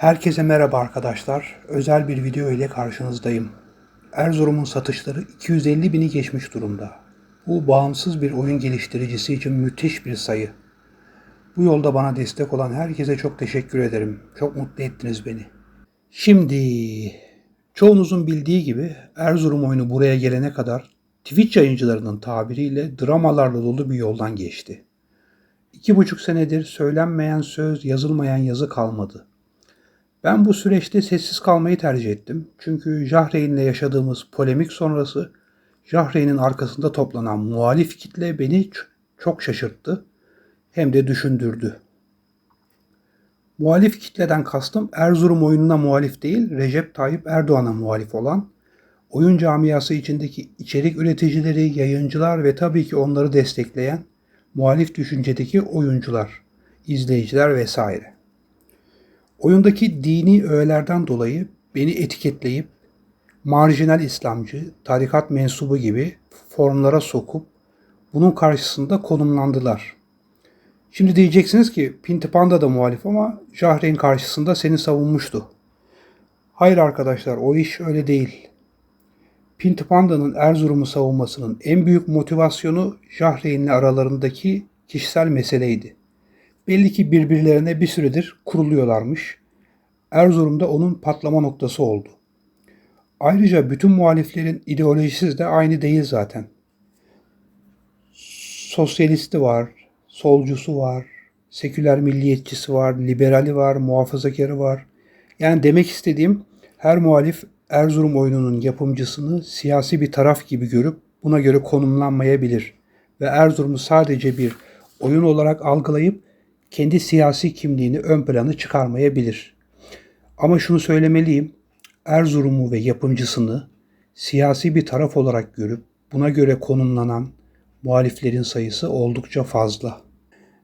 Herkese merhaba arkadaşlar. Özel bir video ile karşınızdayım. Erzurum'un satışları 250 bini geçmiş durumda. Bu bağımsız bir oyun geliştiricisi için müthiş bir sayı. Bu yolda bana destek olan herkese çok teşekkür ederim. Çok mutlu ettiniz beni. Şimdi çoğunuzun bildiği gibi Erzurum oyunu buraya gelene kadar Twitch yayıncılarının tabiriyle dramalarla dolu bir yoldan geçti. İki buçuk senedir söylenmeyen söz, yazılmayan yazı kalmadı. Ben bu süreçte sessiz kalmayı tercih ettim. Çünkü Jahreyn'le yaşadığımız polemik sonrası Jahreyn'in arkasında toplanan muhalif kitle beni çok şaşırttı hem de düşündürdü. Muhalif kitleden kastım Erzurum oyununa muhalif değil, Recep Tayyip Erdoğan'a muhalif olan, oyun camiası içindeki içerik üreticileri, yayıncılar ve tabii ki onları destekleyen muhalif düşüncedeki oyuncular, izleyiciler vesaire. Oyundaki dini öğelerden dolayı beni etiketleyip marjinal İslamcı, tarikat mensubu gibi formlara sokup bunun karşısında konumlandılar. Şimdi diyeceksiniz ki Pinti Panda da muhalif ama Jahreyn karşısında seni savunmuştu. Hayır arkadaşlar o iş öyle değil. Pinti Panda'nın Erzurum'u savunmasının en büyük motivasyonu Jahreyn'le aralarındaki kişisel meseleydi. Belli ki birbirlerine bir süredir kuruluyorlarmış. Erzurum'da onun patlama noktası oldu. Ayrıca bütün muhaliflerin ideolojisi de aynı değil zaten. Sosyalisti var, solcusu var, seküler milliyetçisi var, liberali var, muhafazakarı var. Yani demek istediğim her muhalif Erzurum oyununun yapımcısını siyasi bir taraf gibi görüp buna göre konumlanmayabilir ve Erzurum'u sadece bir oyun olarak algılayıp kendi siyasi kimliğini ön plana çıkarmayabilir. Ama şunu söylemeliyim. Erzurum'u ve yapımcısını siyasi bir taraf olarak görüp buna göre konumlanan muhaliflerin sayısı oldukça fazla.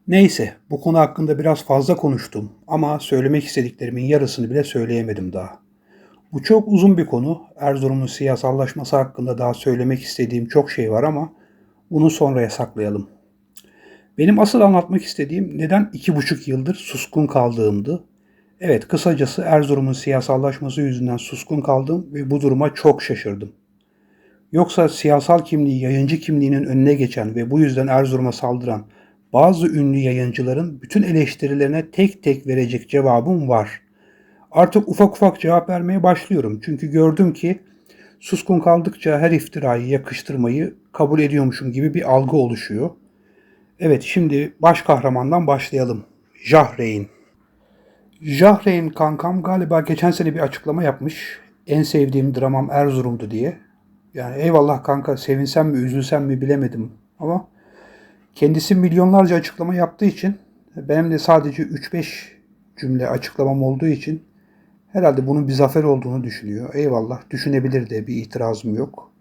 Neyse, bu konu hakkında biraz fazla konuştum ama söylemek istediklerimin yarısını bile söyleyemedim daha. Bu çok uzun bir konu. Erzurum'un siyasallaşması hakkında daha söylemek istediğim çok şey var ama bunu sonraya saklayalım. Benim asıl anlatmak istediğim neden iki buçuk yıldır suskun kaldığımdı. Evet kısacası Erzurum'un siyasallaşması yüzünden suskun kaldım ve bu duruma çok şaşırdım. Yoksa siyasal kimliği yayıncı kimliğinin önüne geçen ve bu yüzden Erzurum'a saldıran bazı ünlü yayıncıların bütün eleştirilerine tek tek verecek cevabım var. Artık ufak ufak cevap vermeye başlıyorum. Çünkü gördüm ki suskun kaldıkça her iftirayı yakıştırmayı kabul ediyormuşum gibi bir algı oluşuyor. Evet şimdi baş kahramandan başlayalım. Jahreyn. Jahreyn kankam galiba geçen sene bir açıklama yapmış. En sevdiğim dramam Erzurum'du diye. Yani eyvallah kanka sevinsem mi üzülsem mi bilemedim ama kendisi milyonlarca açıklama yaptığı için benim de sadece 3-5 cümle açıklamam olduğu için herhalde bunun bir zafer olduğunu düşünüyor. Eyvallah düşünebilir de bir itirazım yok.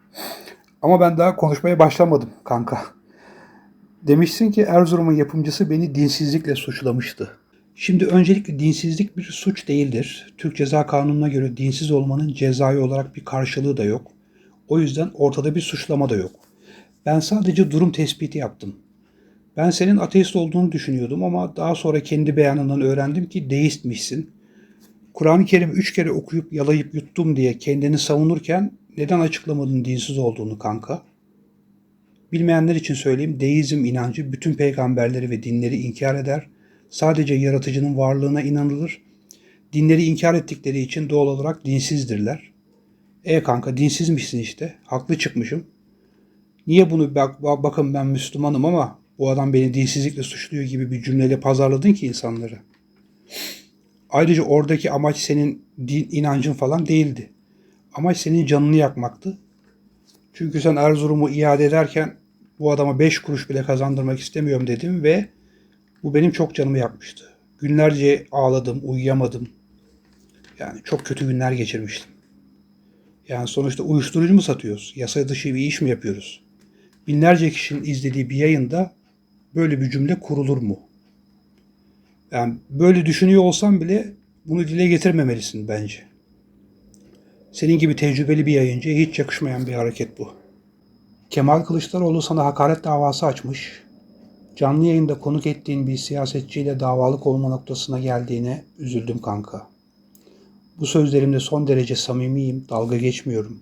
Ama ben daha konuşmaya başlamadım kanka. Demişsin ki Erzurum'un yapımcısı beni dinsizlikle suçlamıştı. Şimdi öncelikle dinsizlik bir suç değildir. Türk Ceza Kanunu'na göre dinsiz olmanın cezai olarak bir karşılığı da yok. O yüzden ortada bir suçlama da yok. Ben sadece durum tespiti yaptım. Ben senin ateist olduğunu düşünüyordum ama daha sonra kendi beyanından öğrendim ki deistmişsin. Kur'an-ı Kerim'i üç kere okuyup yalayıp yuttum diye kendini savunurken neden açıklamadın dinsiz olduğunu kanka? Bilmeyenler için söyleyeyim, deizm inancı bütün peygamberleri ve dinleri inkar eder. Sadece yaratıcının varlığına inanılır. Dinleri inkar ettikleri için doğal olarak dinsizdirler. E kanka dinsizmişsin işte. Haklı çıkmışım. Niye bunu bak, bak- bakın ben Müslümanım ama bu adam beni dinsizlikle suçluyor gibi bir cümleyle pazarladın ki insanları. Ayrıca oradaki amaç senin din, inancın falan değildi. Amaç senin canını yakmaktı. Çünkü sen Erzurum'u iade ederken bu adama 5 kuruş bile kazandırmak istemiyorum dedim ve bu benim çok canımı yakmıştı. Günlerce ağladım, uyuyamadım. Yani çok kötü günler geçirmiştim. Yani sonuçta uyuşturucu mu satıyoruz? Yasa dışı bir iş mi yapıyoruz? Binlerce kişinin izlediği bir yayında böyle bir cümle kurulur mu? Yani böyle düşünüyor olsam bile bunu dile getirmemelisin bence. Senin gibi tecrübeli bir yayıncıya hiç yakışmayan bir hareket bu. Kemal Kılıçdaroğlu sana hakaret davası açmış. Canlı yayında konuk ettiğin bir siyasetçiyle davalık olma noktasına geldiğine üzüldüm kanka. Bu sözlerimde son derece samimiyim, dalga geçmiyorum.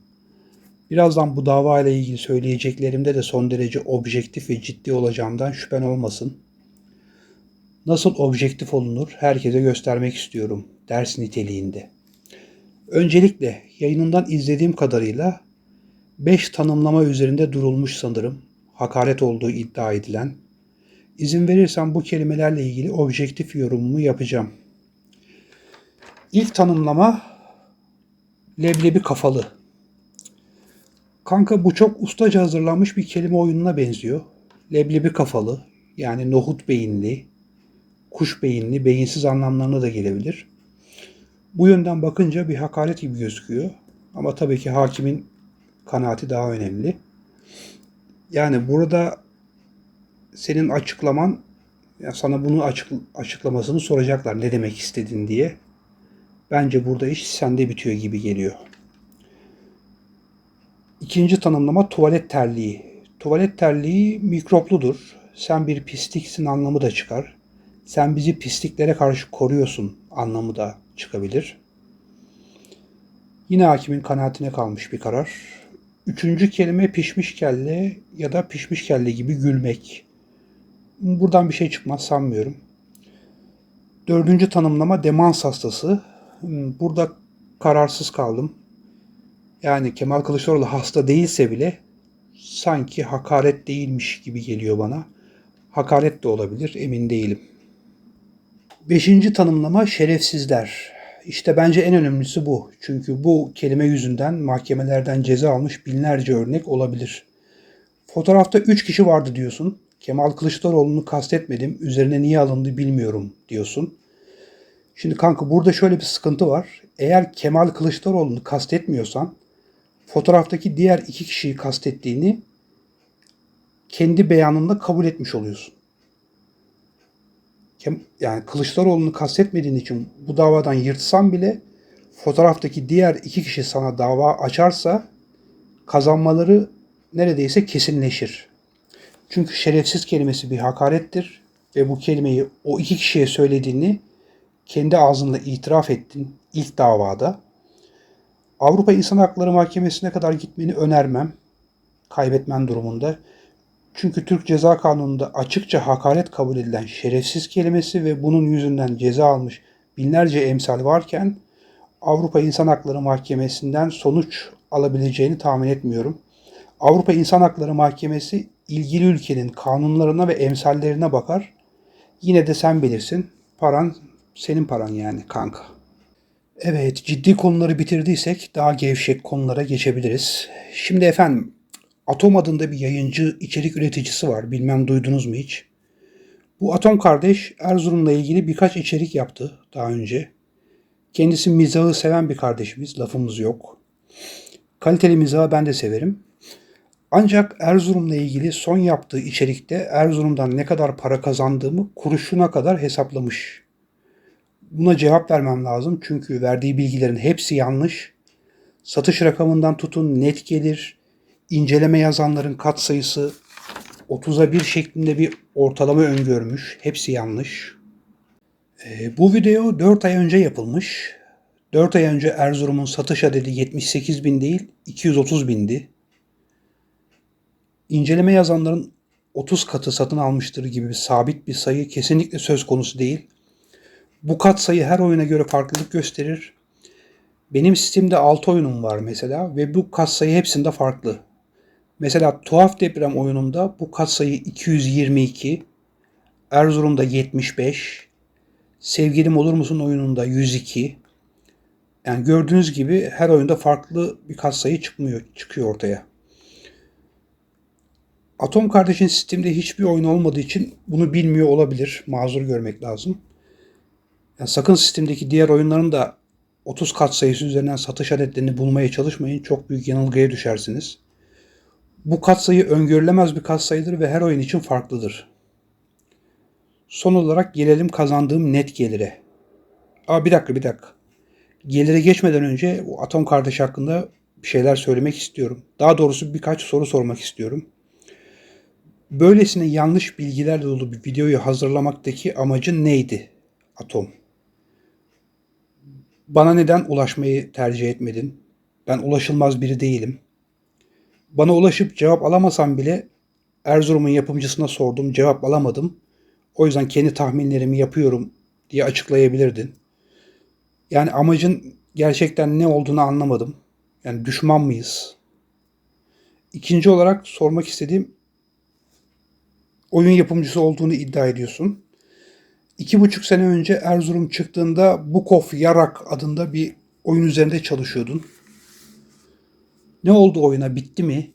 Birazdan bu dava ile ilgili söyleyeceklerimde de son derece objektif ve ciddi olacağımdan şüphen olmasın. Nasıl objektif olunur herkese göstermek istiyorum ders niteliğinde. Öncelikle yayınından izlediğim kadarıyla 5 tanımlama üzerinde durulmuş sanırım. Hakaret olduğu iddia edilen. İzin verirsen bu kelimelerle ilgili objektif yorumumu yapacağım. İlk tanımlama leblebi kafalı. Kanka bu çok ustaca hazırlanmış bir kelime oyununa benziyor. Leblebi kafalı yani nohut beyinli, kuş beyinli, beyinsiz anlamlarına da gelebilir. Bu yönden bakınca bir hakaret gibi gözüküyor. Ama tabii ki hakimin kanaati daha önemli. Yani burada senin açıklaman ya sana bunu açık, açıklamasını soracaklar ne demek istedin diye. Bence burada iş sende bitiyor gibi geliyor. İkinci tanımlama tuvalet terliği. Tuvalet terliği mikropludur. Sen bir pisliksin anlamı da çıkar. Sen bizi pisliklere karşı koruyorsun anlamı da çıkabilir. Yine hakimin kanaatine kalmış bir karar. Üçüncü kelime pişmiş kelle ya da pişmiş kelle gibi gülmek. Buradan bir şey çıkmaz sanmıyorum. Dördüncü tanımlama demans hastası. Burada kararsız kaldım. Yani Kemal Kılıçdaroğlu hasta değilse bile sanki hakaret değilmiş gibi geliyor bana. Hakaret de olabilir, emin değilim. Beşinci tanımlama şerefsizler. İşte bence en önemlisi bu. Çünkü bu kelime yüzünden mahkemelerden ceza almış binlerce örnek olabilir. Fotoğrafta 3 kişi vardı diyorsun. Kemal Kılıçdaroğlu'nu kastetmedim. Üzerine niye alındı bilmiyorum diyorsun. Şimdi kanka burada şöyle bir sıkıntı var. Eğer Kemal Kılıçdaroğlu'nu kastetmiyorsan fotoğraftaki diğer iki kişiyi kastettiğini kendi beyanında kabul etmiş oluyorsun. Yani Kılıçdaroğlu'nu kastetmediğin için bu davadan yırtsan bile fotoğraftaki diğer iki kişi sana dava açarsa kazanmaları neredeyse kesinleşir. Çünkü şerefsiz kelimesi bir hakarettir ve bu kelimeyi o iki kişiye söylediğini kendi ağzınla itiraf ettin ilk davada. Avrupa İnsan Hakları Mahkemesi'ne kadar gitmeni önermem. Kaybetmen durumunda. Çünkü Türk Ceza Kanunu'nda açıkça hakaret kabul edilen şerefsiz kelimesi ve bunun yüzünden ceza almış binlerce emsal varken Avrupa İnsan Hakları Mahkemesi'nden sonuç alabileceğini tahmin etmiyorum. Avrupa İnsan Hakları Mahkemesi ilgili ülkenin kanunlarına ve emsallerine bakar. Yine de sen bilirsin. Paran senin paran yani kanka. Evet, ciddi konuları bitirdiysek daha gevşek konulara geçebiliriz. Şimdi efendim, Atom adında bir yayıncı içerik üreticisi var. Bilmem duydunuz mu hiç? Bu Atom kardeş Erzurum'la ilgili birkaç içerik yaptı daha önce. Kendisi mizahı seven bir kardeşimiz, lafımız yok. Kaliteli mizahı ben de severim. Ancak Erzurum'la ilgili son yaptığı içerikte Erzurum'dan ne kadar para kazandığımı kuruşuna kadar hesaplamış. Buna cevap vermem lazım çünkü verdiği bilgilerin hepsi yanlış. Satış rakamından tutun net gelir, inceleme yazanların kat sayısı 30'a 1 şeklinde bir ortalama öngörmüş. Hepsi yanlış. E, bu video 4 ay önce yapılmış. 4 ay önce Erzurum'un satış adedi 78 bin değil 230 bindi. İnceleme yazanların 30 katı satın almıştır gibi bir sabit bir sayı kesinlikle söz konusu değil. Bu kat sayı her oyuna göre farklılık gösterir. Benim sistemde 6 oyunum var mesela ve bu kat sayı hepsinde farklı. Mesela tuhaf deprem oyununda bu katsayı 222, Erzurum'da 75, Sevgilim Olur Musun oyununda 102. Yani gördüğünüz gibi her oyunda farklı bir katsayı çıkmıyor, çıkıyor ortaya. Atom Kardeş'in sistemde hiçbir oyun olmadığı için bunu bilmiyor olabilir. Mazur görmek lazım. Yani sakın sistemdeki diğer oyunların da 30 kat sayısı üzerinden satış adetlerini bulmaya çalışmayın. Çok büyük yanılgıya düşersiniz. Bu katsayı öngörülemez bir katsayıdır ve her oyun için farklıdır. Son olarak gelelim kazandığım net gelire. Aa bir dakika bir dakika. Gelire geçmeden önce o atom kardeş hakkında bir şeyler söylemek istiyorum. Daha doğrusu birkaç soru sormak istiyorum. Böylesine yanlış bilgilerle dolu bir videoyu hazırlamaktaki amacın neydi? Atom. Bana neden ulaşmayı tercih etmedin? Ben ulaşılmaz biri değilim. Bana ulaşıp cevap alamasam bile Erzurum'un yapımcısına sordum, cevap alamadım. O yüzden kendi tahminlerimi yapıyorum diye açıklayabilirdin. Yani amacın gerçekten ne olduğunu anlamadım. Yani düşman mıyız? İkinci olarak sormak istediğim oyun yapımcısı olduğunu iddia ediyorsun. İki buçuk sene önce Erzurum çıktığında Book of Yarak adında bir oyun üzerinde çalışıyordun. Ne oldu oyuna? Bitti mi?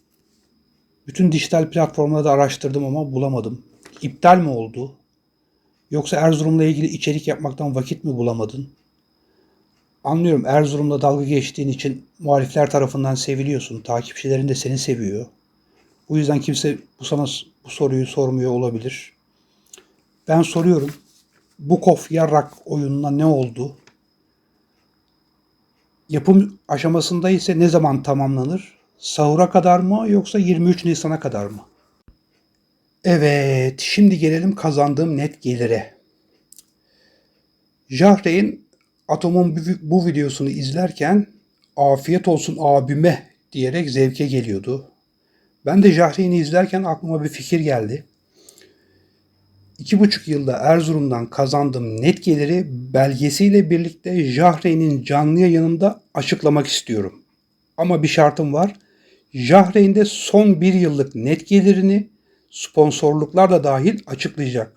Bütün dijital platformlarda araştırdım ama bulamadım. İptal mi oldu? Yoksa Erzurum'la ilgili içerik yapmaktan vakit mi bulamadın? Anlıyorum Erzurum'la dalga geçtiğin için muhalifler tarafından seviliyorsun. Takipçilerin de seni seviyor. Bu yüzden kimse bu sana bu soruyu sormuyor olabilir. Ben soruyorum. Book of Yarrak oyununa ne oldu? Yapım aşamasında ise ne zaman tamamlanır? Sahura kadar mı yoksa 23 Nisan'a kadar mı? Evet, şimdi gelelim kazandığım net gelire. Jahre'in Atom'un bu- videosunu izlerken afiyet olsun abime diyerek zevke geliyordu. Ben de Jahre'ini izlerken aklıma bir fikir geldi. İki buçuk yılda Erzurum'dan kazandığım net geliri belgesiyle birlikte Jahre'nin canlı yayınında açıklamak istiyorum. Ama bir şartım var. Jahreyn de son bir yıllık net gelirini sponsorluklar da dahil açıklayacak.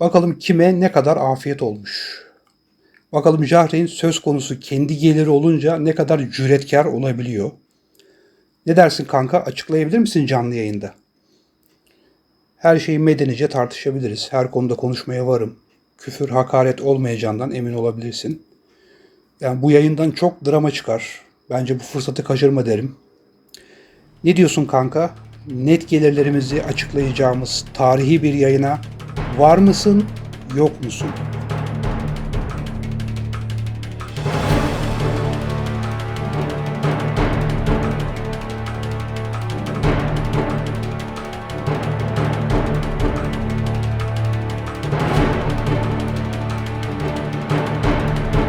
Bakalım kime ne kadar afiyet olmuş. Bakalım Jahreyn söz konusu kendi geliri olunca ne kadar cüretkar olabiliyor. Ne dersin kanka açıklayabilir misin canlı yayında? Her şeyi medenice tartışabiliriz. Her konuda konuşmaya varım. Küfür, hakaret olmayacağından emin olabilirsin. Yani bu yayından çok drama çıkar. Bence bu fırsatı kaçırma derim. Ne diyorsun kanka? Net gelirlerimizi açıklayacağımız tarihi bir yayına var mısın, yok musun?